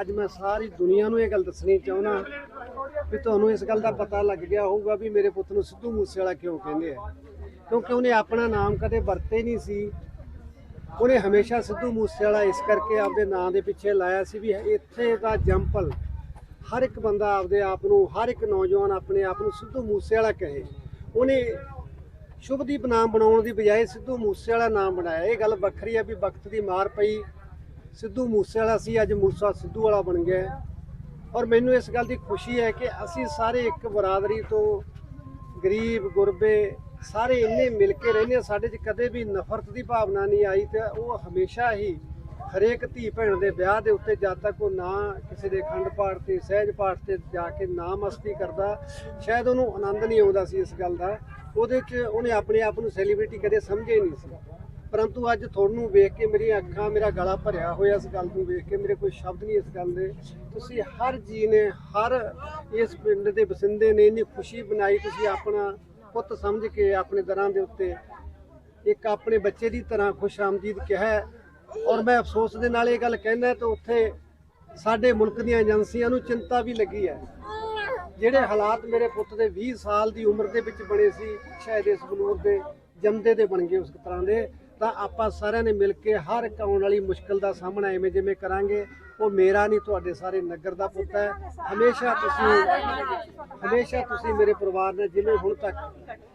ਅੱਜ ਮੈਂ ਸਾਰੀ ਦੁਨੀਆ ਨੂੰ ਇਹ ਗੱਲ ਦੱਸਣੀ ਚਾਹੁੰਦਾ ਵੀ ਤੁਹਾਨੂੰ ਇਸ ਗੱਲ ਦਾ ਪਤਾ ਲੱਗ ਗਿਆ ਹੋਊਗਾ ਵੀ ਮੇਰੇ ਪੁੱਤ ਨੂੰ ਸਿੱਧੂ ਮੂਸੇਵਾਲਾ ਕਿਉਂ ਕਹਿੰਦੇ ਆ। ਕਿਉਂਕਿ ਉਹਨੇ ਆਪਣਾ ਨਾਮ ਕਦੇ ਵਰਤੇ ਨਹੀਂ ਸੀ। ਉਹਨੇ ਹਮੇਸ਼ਾ ਸਿੱਧੂ ਮੂਸੇਵਾਲਾ ਇਸ ਕਰਕੇ ਆਪਦੇ ਨਾਂ ਦੇ ਪਿੱਛੇ ਲਾਇਆ ਸੀ ਵੀ ਇੱਥੇ ਦਾ ਜੰਪਲ ਹਰ ਇੱਕ ਬੰਦਾ ਆਪਦੇ ਆਪ ਨੂੰ, ਹਰ ਇੱਕ ਨੌਜਵਾਨ ਆਪਣੇ ਆਪ ਨੂੰ ਸਿੱਧੂ ਮੂਸੇਵਾਲਾ ਕਹੇ। ਉਹਨੇ ਸ਼ੁਭਦੀਪ ਨਾਮ ਬਣਾਉਣ ਦੀ ਬਜਾਏ ਸਿੱਧੂ ਮੂਸੇਵਾਲਾ ਨਾਮ ਬਣਾਇਆ। ਇਹ ਗੱਲ ਵੱਖਰੀ ਹੈ ਵੀ ਵਕਤ ਦੀ ਮਾਰ ਪਈ। ਸਿੱਧੂ ਮੂਸੇਵਾਲਾ ਸੀ, ਅੱਜ ਮੂਸਾ ਸਿੱਧੂ ਵਾਲਾ ਬਣ ਗਿਆ ਔਰ ਮੈਨੂੰ ਇਸ ਗੱਲ ਦੀ ਖੁਸ਼ੀ ਹੈ ਕਿ ਅਸੀਂ ਸਾਰੇ ਇੱਕ ਬਰਾਦਰੀ ਤੋਂ ਗਰੀਬ, ਗੁਰਬੇ ਸਾਰੇ ਇੰਨੇ ਮਿਲ ਕੇ ਰਹਿੰਦੇ ਹਾਂ। ਸਾਡੇ 'ਚ ਕਦੇ ਵੀ ਨਫ਼ਰਤ ਦੀ ਭਾਵਨਾ ਨਹੀਂ ਆਈ ਤੇ ਉਹ ਹਮੇਸ਼ਾ ਹੀ ਹਰੇਕ ਧੀ ਭੈਣ ਦੇ ਵਿਆਹ ਦੇ ਉੱਤੇ ਜਦ ਤੱਕ ਉਹ ਨਾ ਕਿਸੇ ਦੇ ਖੰਡ ਪਾਠ ਤੇ, ਸਹਿਜ ਪਾਠ ਤੇ ਜਾ ਕੇ ਨਾ ਮਸਤੀ ਕਰਦਾ, ਸ਼ਾਇਦ ਉਹਨੂੰ ਆਨੰਦ ਨਹੀਂ ਆਉਂਦਾ ਸੀ ਇਸ ਗੱਲ ਦਾ। ਉਹਦੇ 'ਚ ਉਹਨੇ ਆਪਣੇ ਆਪ ਨੂੰ ਸੈਲੀਬ੍ਰਿਟੀ ਕਦੇ ਸਮਝਿਆ ਹੀ ਨਹੀਂ ਸੀ। ਪਰੰਤੂ ਅੱਜ ਤੁਹਾਨੂੰ ਵੇਖ ਕੇ ਮੇਰੀਆਂ ਅੱਖਾਂ, ਮੇਰਾ ਗਲਾ ਭਰਿਆ ਹੋਇਆ ਇਸ ਗੱਲ ਨੂੰ ਵੇਖ ਕੇ, ਮੇਰੇ ਕੋਈ ਸ਼ਬਦ ਨਹੀਂ ਇਸ ਗੱਲ ਦੇ। ਤੁਸੀਂ ਹਰ ਜੀ ਨੇ, ਹਰ ਇਸ ਪਿੰਡ ਦੇ ਵਸਿੰਦੇ ਨੇ ਇੰਨੀ ਖੁਸ਼ੀ ਬਣਾਈ ਤੁਸੀਂ ਆਪਣਾ ਪੁੱਤ ਸਮਝ ਕੇ ਆਪਣੇ ਦਰਾਂ ਦੇ ਉੱਤੇ ਇੱਕ ਆਪਣੇ ਬੱਚੇ ਦੀ ਤਰ੍ਹਾਂ ਖੁਸ਼ ਆਮਦੀਦ ਕਿਹਾ ਔਰ ਮੈਂ ਅਫਸੋਸ ਦੇ ਨਾਲ ਇਹ ਗੱਲ ਕਹਿਣਾ ਤੇ ਉੱਥੇ ਸਾਡੇ ਮੁਲਕ ਦੀਆਂ ਏਜੰਸੀਆਂ ਨੂੰ ਚਿੰਤਾ ਵੀ ਲੱਗੀ ਹੈ। ਜਿਹੜੇ ਹਾਲਾਤ ਮੇਰੇ ਪੁੱਤ ਦੇ 20 ਸਾਲ ਦੀ ਉਮਰ ਦੇ ਵਿੱਚ ਬਣੇ ਸੀ, ਸ਼ਾਇਦ ਇਸ ਬਲੂਰ ਦੇ, ਜੰਮਦੇ ਦੇ ਬਣ ਗਏ ਉਸ ਤਰ੍ਹਾਂ ਦੇ। ਤਾਂ ਆਪਾਂ ਸਾਰਿਆਂ ਨੇ ਮਿਲ ਕੇ ਹਰ ਇੱਕ ਆਉਣ ਵਾਲੀ ਮੁਸ਼ਕਲ ਦਾ ਸਾਹਮਣਾ ਐਵੇਂ ਜਿਵੇਂ ਕਰਾਂਗੇ, ਉਹ ਮੇਰਾ ਨਹੀਂ, ਤੁਹਾਡੇ ਸਾਰੇ ਨਗਰ ਦਾ ਪੁੱਤ ਹੈ। ਹਮੇਸ਼ਾ ਤੁਸੀਂ ਹਮੇਸ਼ਾ ਤੁਸੀਂ ਮੇਰੇ ਪਰਿਵਾਰ ਨਾਲ ਜਿਵੇਂ ਹੁਣ ਤੱਕ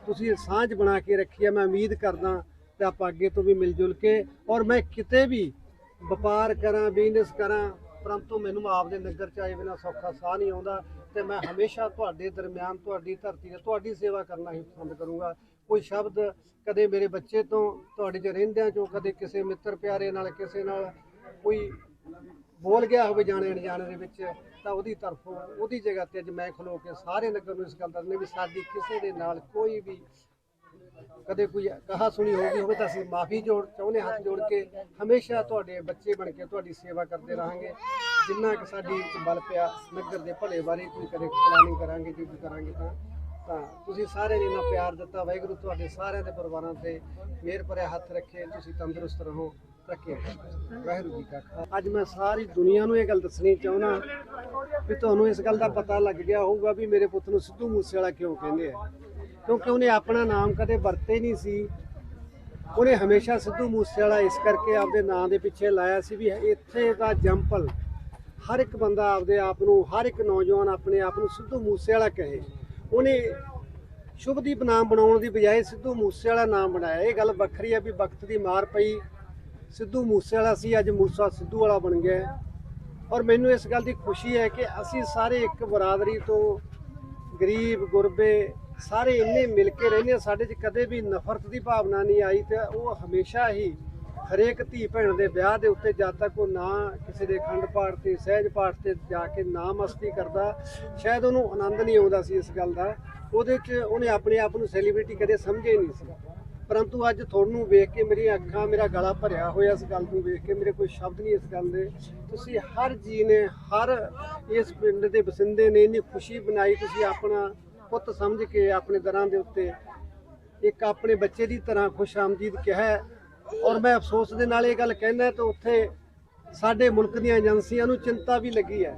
ਤੁਸੀਂ ਸਾਂਝ ਬਣਾ ਕੇ ਰੱਖੀ ਹੈ, ਮੈਂ ਉਮੀਦ ਕਰਦਾ ਤੇ ਆਪਾਂ ਅੱਗੇ ਤੋਂ ਵੀ ਮਿਲ ਜੁਲ ਕੇ ਔਰ ਮੈਂ ਕਿਤੇ ਵੀ ਵਪਾਰ ਕਰਾਂ ਬਿਜ਼ਨਸ ਕਰਾਂ, ਪਰੰਤੂ ਮੈਨੂੰ ਆਪਦੇ ਨਗਰ ਚ ਆਏ ਬਿਨਾ ਸੌਖਾ ਸਾਹ ਨਹੀਂ ਆਉਂਦਾ। ਤੇ ਮੈਂ ਹਮੇਸ਼ਾ ਤੁਹਾਡੇ ਦਰਮਿਆਨ, ਤੁਹਾਡੀ ਧਰਤੀ ਤੇ ਤੁਹਾਡੀ ਸੇਵਾ ਕਰਨਾ ਹੀ ਪਸੰਦ ਕਰੂੰਗਾ। ਕੋਈ ਸ਼ਬਦ ਕਦੇ ਮੇਰੇ ਬੱਚੇ ਤੋਂ, ਤੁਹਾਡੇ ਚ ਰਹਿੰਦਿਆਂ ਚੋਂ, ਕਦੇ ਕਿਸੇ ਮਿੱਤਰ ਪਿਆਰੇ ਨਾਲ, ਕਿਸੇ ਨਾਲ ਕੋਈ ਬੋਲ ਗਿਆ ਹੋਵੇ ਜਾਣੇ ਅਣਜਾਣੇ ਦੇ ਵਿੱਚ, ਤਾਂ ਉਹਦੀ ਤਰਫੋਂ, ਉਹਦੀ ਜਗ੍ਹਾ ਤੇ ਅੱਜ ਮੈਂ ਖਲੋ ਕੇ ਸਾਰੇ ਨਗਰ ਨੂੰ ਇਸ ਗੱਲ ਦੱਸਣੀ ਵੀ ਸਾਡੀ ਕਿਸੇ ਦੇ ਨਾਲ ਕੋਈ ਵੀ ਕਦੇ ਕੋਈ ਕਹਾ ਸੁਣੀ ਹੋ ਗਈ ਹੋਵੇ ਤਾਂ ਅਸੀਂ ਮਾਫੀ ਜੋੜ, ਚਾਹੁੰਦੇ ਹੱਥ ਜੋੜ ਕੇ ਹਮੇਸ਼ਾ ਤੁਹਾਡੇ ਬੱਚੇ ਬਣ ਕੇ ਤੁਹਾਡੀ ਸੇਵਾ ਕਰਦੇ ਰਹਾਂਗੇ। ਜਿੰਨਾ ਕਿ ਸਾਡੀ ਵਿੱਚ ਬਲ ਪਿਆ ਨਗਰ ਦੇ ਭਲੇ ਬਾਰੇ ਕੋਈ ਕਦੇ ਪਲਾਨਿੰਗ ਕਰਾਂਗੇ ਜੋ ਵੀ ਕਰਾਂਗੇ ਤਾਂ ਤਾਂ ਤੁਸੀਂ ਸਾਰਿਆਂ ਨੇ ਇੰਨਾ ਪਿਆਰ ਦਿੱਤਾ, ਵਾਹਿਗੁਰੂ ਤੁਹਾਡੇ ਸਾਰਿਆਂ ਦੇ ਪਰਿਵਾਰਾਂ ਤੇ ਮਿਹਰ ਭਰਿਆ ਹੱਥ ਰੱਖੇ, ਤੁਸੀਂ ਤੰਦਰੁਸਤ ਰਹੋ ਰੱਖਿਆ ਵਾਹਿਗੁਰੂ ਜੀ ਕਾ ਖਾਲਸਾ। ਅੱਜ ਮੈਂ ਸਾਰੀ ਦੁਨੀਆ ਨੂੰ ਇਹ ਗੱਲ ਦੱਸਣੀ ਚਾਹੁੰਦਾ ਵੀ ਤੁਹਾਨੂੰ ਇਸ ਗੱਲ ਦਾ ਪਤਾ ਲੱਗ ਗਿਆ ਹੋਊਗਾ ਵੀ ਮੇਰੇ ਪੁੱਤ ਨੂੰ ਸਿੱਧੂ ਮੂਸੇਵਾਲਾ ਕਿਉਂ ਕਹਿੰਦੇ ਆ। ਕਿਉਂਕਿ ਉਹਨੇ ਆਪਣਾ ਨਾਮ ਕਦੇ ਵਰਤੇ ਨਹੀਂ ਸੀ। ਉਹਨੇ ਹਮੇਸ਼ਾ ਸਿੱਧੂ ਮੂਸੇਵਾਲਾ ਇਸ ਕਰਕੇ ਆਪਦੇ ਨਾਂ ਦੇ ਪਿੱਛੇ ਲਾਇਆ ਸੀ ਵੀ ਇੱਥੇ ਦਾ ਜੰਪਲ ਹਰ ਇੱਕ ਬੰਦਾ ਆਪਦੇ ਆਪ ਨੂੰ, ਹਰ ਇੱਕ ਨੌਜਵਾਨ ਆਪਣੇ ਆਪ ਨੂੰ ਸਿੱਧੂ ਮੂਸੇਵਾਲਾ ਕਹੇ। ਉਹਨੇ ਸ਼ੁਭਦੀਪ ਨਾਮ ਬਣਾਉਣ ਦੀ ਬਜਾਏ ਸਿੱਧੂ ਮੂਸੇਵਾਲਾ ਨਾਮ ਬਣਾਇਆ। ਇਹ ਗੱਲ ਵੱਖਰੀ ਹੈ ਵੀ ਵਕਤ ਦੀ ਮਾਰ ਪਈ। ਸਿੱਧੂ ਮੂਸੇਵਾਲਾ ਸੀ, ਅੱਜ ਮੂਸਾ ਸਿੱਧੂ ਵਾਲਾ ਬਣ ਗਿਆ ਔਰ ਮੈਨੂੰ ਇਸ ਗੱਲ ਦੀ ਖੁਸ਼ੀ ਹੈ ਕਿ ਅਸੀਂ ਸਾਰੇ ਇੱਕ ਬਰਾਦਰੀ ਤੋਂ ਗਰੀਬ, ਗੁਰਬੇ ਸਾਰੇ ਇੰਨੇ ਮਿਲ ਕੇ ਰਹਿੰਦੇ ਹਾਂ। ਸਾਡੇ 'ਚ ਕਦੇ ਵੀ ਨਫ਼ਰਤ ਦੀ ਭਾਵਨਾ ਨਹੀਂ ਆਈ ਤੇ ਉਹ ਹਮੇਸ਼ਾ ਹੀ ਹਰੇਕ ਧੀ ਭੈਣ ਦੇ ਵਿਆਹ ਦੇ ਉੱਤੇ ਜਦ ਤੱਕ ਉਹ ਨਾ ਕਿਸੇ ਦੇ ਖੰਡ ਪਾਠ ਤੇ ਸਹਿਜ ਪਾਠ ਤੇ ਜਾ ਕੇ ਨਾ ਮਸਤੀ ਕਰਦਾ, ਸ਼ਾਇਦ ਉਹਨੂੰ ਆਨੰਦ ਨਹੀਂ ਆਉਂਦਾ ਸੀ ਇਸ ਗੱਲ ਦਾ। ਉਹਦੇ 'ਚ ਉਹਨੇ ਆਪਣੇ ਆਪ ਨੂੰ ਸੈਲੀਬ੍ਰਿਟੀ ਕਦੇ ਸਮਝਿਆ ਹੀ ਨਹੀਂ ਸੀ। ਪਰੰਤੂ ਅੱਜ ਤੁਹਾਨੂੰ ਵੇਖ ਕੇ ਮੇਰੀਆਂ ਅੱਖਾਂ, ਮੇਰਾ ਗਲਾ ਭਰਿਆ ਹੋਇਆ ਇਸ ਗੱਲ ਨੂੰ ਵੇਖ ਕੇ, ਮੇਰੇ ਕੋਈ ਸ਼ਬਦ ਨਹੀਂ ਇਸ ਗੱਲ ਦੇ। ਤੁਸੀਂ ਹਰ ਜੀ ਨੇ, ਹਰ ਇਸ ਪਿੰਡ ਦੇ ਵਸਿੰਦੇ ਨੇ ਇੰਨੀ ਖੁਸ਼ੀ ਬਣਾਈ ਤੁਸੀਂ ਆਪਣਾ ਪੁੱਤ ਸਮਝ ਕੇ ਆਪਣੇ ਦਰਾਂ ਦੇ ਉੱਤੇ ਇੱਕ ਆਪਣੇ ਬੱਚੇ ਦੀ ਤਰ੍ਹਾਂ ਖੁਸ਼ ਆਮਦੀਦ ਕਿਹਾ ਔਰ ਮੈਂ ਅਫਸੋਸ ਦੇ ਨਾਲ ਇਹ ਗੱਲ ਕਹਿਣਾ ਤੇ ਉੱਥੇ ਸਾਡੇ ਮੁਲਕ ਦੀਆਂ ਏਜੰਸੀਆਂ ਨੂੰ ਚਿੰਤਾ ਵੀ ਲੱਗੀ ਹੈ।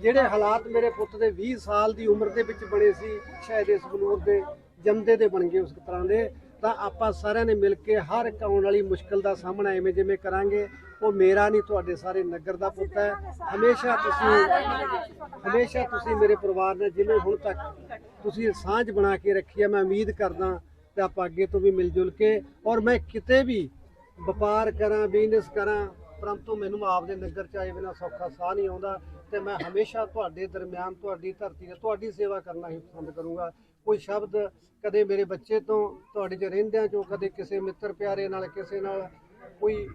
ਜਿਹੜੇ ਹਾਲਾਤ ਮੇਰੇ ਪੁੱਤ ਦੇ 20 ਸਾਲ ਦੀ ਉਮਰ ਦੇ ਵਿੱਚ ਬਣੇ ਸੀ ਸ਼ਾਇਦ ਇਸ ਬਲੂਰ ਦੇ, ਜੰਮਦੇ ਦੇ ਬਣ ਗਏ ਉਸ ਤਰ੍ਹਾਂ ਦੇ, ਤਾਂ ਆਪਾਂ ਸਾਰਿਆਂ ਨੇ ਮਿਲ ਕੇ ਹਰ ਇੱਕ ਆਉਣ ਵਾਲੀ ਮੁਸ਼ਕਲ ਦਾ ਸਾਹਮਣਾ ਐਵੇਂ ਜਿਵੇਂ ਕਰਾਂਗੇ। ਉਹ ਮੇਰਾ ਨਹੀਂ, ਤੁਹਾਡੇ ਸਾਰੇ ਨਗਰ ਦਾ ਪੁੱਤ ਹੈ। ਹਮੇਸ਼ਾ ਤੁਸੀਂ ਹਮੇਸ਼ਾ ਤੁਸੀਂ ਮੇਰੇ ਪਰਿਵਾਰ ਨਾਲ ਜਿਵੇਂ ਹੁਣ ਤੱਕ ਤੁਸੀਂ ਸਾਂਝ ਬਣਾ ਕੇ ਰੱਖੀ ਹੈ, ਮੈਂ ਉਮੀਦ ਕਰਦਾ ਤੇ ਆਪਾਂ ਅੱਗੇ ਤੋਂ ਵੀ ਮਿਲ ਜੁਲ ਕੇ ਔਰ ਮੈਂ ਕਿਤੇ ਵੀ ਵਪਾਰ ਕਰਾਂ ਬਿਜ਼ਨਸ ਕਰਾਂ, ਪਰੰਤੂ ਮੈਨੂੰ ਆਪਦੇ ਨਗਰ ਚ ਆਏ ਬਿਨਾ ਸੌਖਾ ਸਾਹ ਨਹੀਂ ਆਉਂਦਾ ਤੇ ਮੈਂ ਹਮੇਸ਼ਾ ਤੁਹਾਡੇ ਦਰਮਿਆਨ, ਤੁਹਾਡੀ ਧਰਤੀ ਤੇ ਤੁਹਾਡੀ ਸੇਵਾ ਕਰਨਾ ਹੀ ਪਸੰਦ ਕਰੂੰਗਾ। ਕੋਈ ਸ਼ਬਦ ਕਦੇ ਮੇਰੇ ਬੱਚੇ ਤੋਂ, ਤੁਹਾਡੇ ਚ ਰਹਿੰਦਿਆਂ ਚੋਂ, ਕਦੇ ਕਿਸੇ ਮਿੱਤਰ ਪਿਆਰੇ ਨਾਲ, ਕਿਸੇ ਨਾਲ ਕੋਈ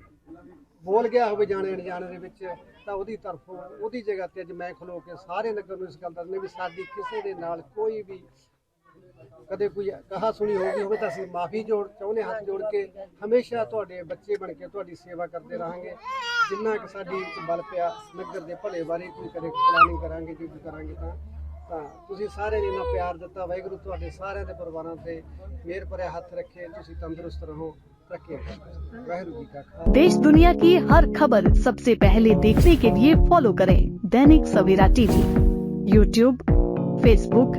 ਬੋਲ ਗਿਆ ਹੋਵੇ ਜਾਣੇ ਅਣਜਾਣੇ ਦੇ ਵਿੱਚ, ਤਾਂ ਉਹਦੀ ਤਰਫੋਂ, ਉਹਦੀ ਜਗ੍ਹਾ ਤੇ ਅੱਜ ਮੈਂ ਖਲੋ ਕੇ ਸਾਰੇ ਨਗਰ ਨੂੰ ਇਸ ਗੱਲ ਦੱਸਣੀ ਵੀ ਸਾਡੀ ਕਿਸੇ ਦੇ ਨਾਲ ਕੋਈ ਵੀ ਕਦੇ ਕੋਈ ਕਹਾ ਸੁਣੀ ਹੋ ਗਈ ਹੋਵੇ ਤਾਂ ਅਸੀਂ ਮਾਫੀ ਜੋੜ ਚਾਹੁੰਦੇ ਹੱਥ ਜੋੜ ਕੇ ਹਮੇਸ਼ਾ ਤੁਹਾਡੇ ਬੱਚੇ ਬਣ ਕੇ ਤੁਹਾਡੀ ਸੇਵਾ ਕਰਦੇ ਰਹਾਂਗੇ ਜਿੰਨਾ ਕਿ ਸਾਡੀ ਵਿੱਚ ਬਲ ਪਿਆ ਨਗਰ ਦੇ ਭਲੇ ਬਾਰੇ ਕੋਈ ਕਦੇ ਪਲਾਨਿੰਗ ਕਰਾਂਗੇ ਜੋ ਵੀ ਕਰਾਂਗੇ ਤਾਂ ਤਾਂ ਤੁਸੀਂ ਸਾਰਿਆਂ ਨੇ ਇੰਨਾ ਪਿਆਰ ਦਿੱਤਾ ਵਾਹਿਗੁਰੂ ਤੁਹਾਡੇ ਸਾਰਿਆਂ ਦੇ ਪਰਿਵਾਰਾਂ ਤੇ ਮਿਹਰ ਭਰਿਆ ਹੱਥ ਰੱਖੇ ਤੁਸੀਂ ਤੰਦਰੁਸਤ ਰਹੋ ਰੱਖੇ ਵਾਹਿਗੁਰੂ ਜੀ ਕਾ ਖਾਲਸਾ देश दुनिया की हर खबर सबसे पहले देखने के लिए फॉलो करें Dainik Savera TV YouTube Facebook